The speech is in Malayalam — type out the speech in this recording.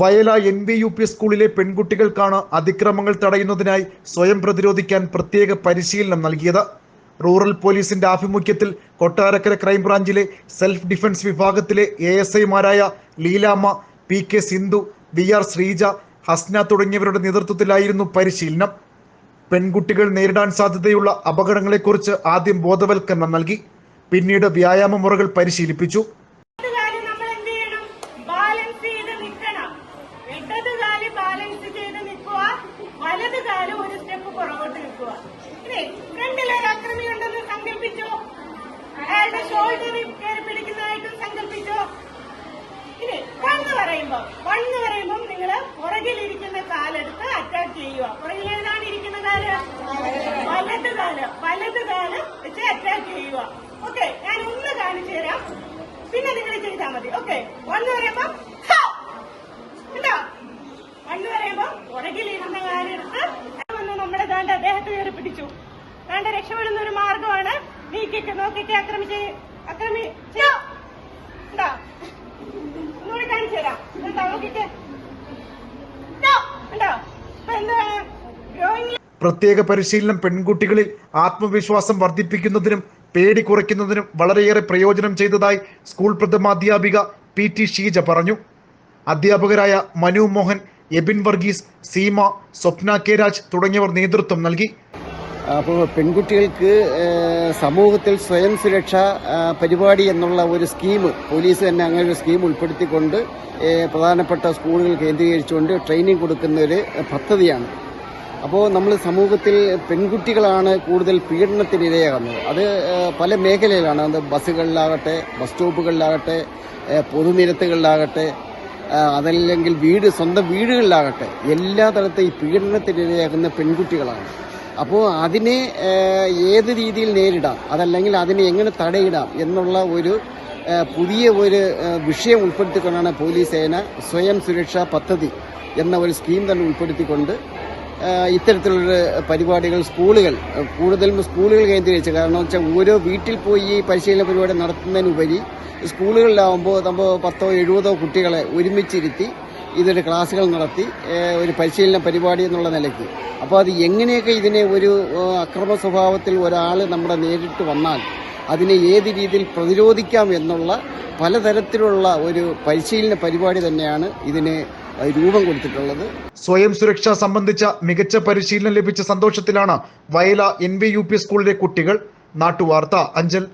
Vayala N V U P സ്കൂളിലെ പെൺകുട്ടികൾക്കാണ് അതിക്രമങ്ങൾ തടയുന്നതിനായി സ്വയം പ്രതിരോധിക്കാൻ പ്രത്യേക പരിശീലനം നൽകിയത്. റൂറൽ പോലീസിന്റെ ആഭിമുഖ്യത്തിൽ കൊട്ടാരക്കര ക്രൈംബ്രാഞ്ചിലെ സെൽഫ് ഡിഫൻസ് വിഭാഗത്തിലെ എ എസ് ഐമാരായ Leelamma P K Sindhu V R Sreeja Hasna തുടങ്ങിയവരുടെ നേതൃത്വത്തിലായിരുന്നു പരിശീലനം. പെൺകുട്ടികൾ നേരിടാൻ സാധ്യതയുള്ള അപകടങ്ങളെക്കുറിച്ച് ആദ്യം ബോധവൽക്കരണം നൽകി. പിന്നീട് വ്യായാമ മുറകൾ പരിശീലിപ്പിച്ചു ഇടതുകാൽ നമ്മൾ എന്ത് ചെയ്യണം ബാലൻസ് ചെയ്ത് നിൽക്കണം ഇടതുകാൽ ബാലൻസ് ചെയ്ത് നിൽക്കുക വലത് കാൽ ഒരു സ്റ്റെപ്പ് പുറകോട്ട് നിൽക്കുക. ഫ്രണ്ടിൽ ഒരു അക്രമി ഉണ്ടെന്ന് സങ്കല്പിച്ചോ? അയാളുടെ ഷോൾഡറിൽ കയറി പിടിക്കുന്നതായിട്ടും സങ്കല്പിച്ചോ? ഇനി വണ്ണ് പറയുമ്പോ വണ്ണ് പറയുമ്പോ നിങ്ങൾ പുറകിലിരിക്കുന്ന കാലെടുത്ത് അറ്റാക്ക് ചെയ്യുക. പുറകിൽ ഏതാണ് ഇരിക്കുന്ന കാൽ? വലത് കാൽ. വലത് കാൽ വെച്ച് അറ്റാക്ക് ചെയ്യുക. രക്ഷപ്പെടുന്ന ഒരു മാർഗമാണ് നീ നോക്കിക്ക് ആക്രമിച്ച് ആക്രമി ചെയ്യോ ഉണ്ടോ ഒന്നുകൂടി കാണിച്ചു തരാം. എന്താ? ഉണ്ടോ? ഗ്രോയിങ് പ്രത്യേക പരിശീലനം പെൺകുട്ടികളിൽ ആത്മവിശ്വാസം വർദ്ധിപ്പിക്കുന്നതിനും പേടി കുറയ്ക്കുന്നതിനും വളരെയേറെ പ്രയോജനം ചെയ്തതായി സ്കൂൾ പ്രഥമാധ്യാപിക പി ടി ഷീജ പറഞ്ഞു. അധ്യാപകരായ മനു മോഹൻ എബിൻ വർഗീസ് സീമ സ്വപ്ന കെ രാജ് തുടങ്ങിയവർ നേതൃത്വം നൽകി. അപ്പോൾ പെൺകുട്ടികൾക്ക് സമൂഹത്തിൽ സ്വയം സുരക്ഷ പരിപാടി എന്നുള്ള ഒരു സ്കീം പോലീസ് തന്നെ അങ്ങനെ ഒരു സ്കീം ഉൾപ്പെടുത്തിക്കൊണ്ട് പ്രധാനപ്പെട്ട സ്കൂളുകൾ കേന്ദ്രീകരിച്ചുകൊണ്ട് ട്രെയിനിങ് കൊടുക്കുന്ന ഒരു പദ്ധതിയാണ്. അപ്പോൾ നമ്മൾ സമൂഹത്തിൽ പെൺകുട്ടികളാണ് കൂടുതൽ പീഡനത്തിനിരയാകുന്നത് അത് പല മേഖലയിലാണ്. അത് ബസ്സുകളിലാകട്ടെ ബസ് സ്റ്റോപ്പുകളിലാകട്ടെ പൊതുനിരത്തുകളിലാകട്ടെ അതല്ലെങ്കിൽ വീട് സ്വന്തം വീടുകളിലാകട്ടെ എല്ലാ തരത്തിൽ ഈ പീഡനത്തിനിരയാകുന്ന പെൺകുട്ടികളാണ്. അപ്പോൾ അതിനെ ഏത് രീതിയിൽ നേരിടാം? അതല്ലെങ്കിൽ അതിനെ എങ്ങനെ തടയിടാം എന്നുള്ള ഒരു പുതിയ ഒരു വിഷയം ഉൾപ്പെടുത്തിക്കൊണ്ടാണ് പോലീസ് സേന സ്വയം സുരക്ഷാ പദ്ധതി എന്ന ഒരു സ്കീം തന്നെ ഉൾപ്പെടുത്തിക്കൊണ്ട് ഇത്തരത്തിലുള്ള പരിപാടികൾ സ്കൂളുകൾ കൂടുതലും സ്കൂളുകൾ കേന്ദ്രീകരിച്ച്. കാരണം വെച്ചാൽ ഓരോ വീട്ടിൽ പോയി ഈ പരിശീലന പരിപാടി നടത്തുന്നതിനുപരി സ്കൂളുകളിലാവുമ്പോൾ നമ്മൾ പത്തോ എഴുപതോ കുട്ടികളെ ഒരുമിച്ചിരുത്തി ഇതൊരു ക്ലാസ്സുകൾ നടത്തി ഒരു പരിശീലന പരിപാടി എന്നുള്ള നിലയ്ക്ക്. അപ്പോൾ അത് എങ്ങനെയൊക്കെ ഇതിനെ ഒരു അക്രമ സ്വഭാവത്തിൽ ഒരാൾ നമ്മുടെ നേരിട്ട് വന്നാൽ അതിനെ ഏത് രീതിയിൽ പ്രതിരോധിക്കാം എന്നുള്ള പലതരത്തിലുള്ള ഒരു പരിശീലന പരിപാടി തന്നെയാണ് ഇതിന് രൂപം കൊടുത്തിട്ടുള്ളത്. സ്വയം സുരക്ഷ സംബന്ധിച്ച മികച്ച പരിശീലനം ലഭിച്ച സന്തോഷത്തിലാണ് Vayala N V U P സ്കൂളിലെ കുട്ടികൾ. നാട്ടുവാർത്ത അഞ്ചൽ.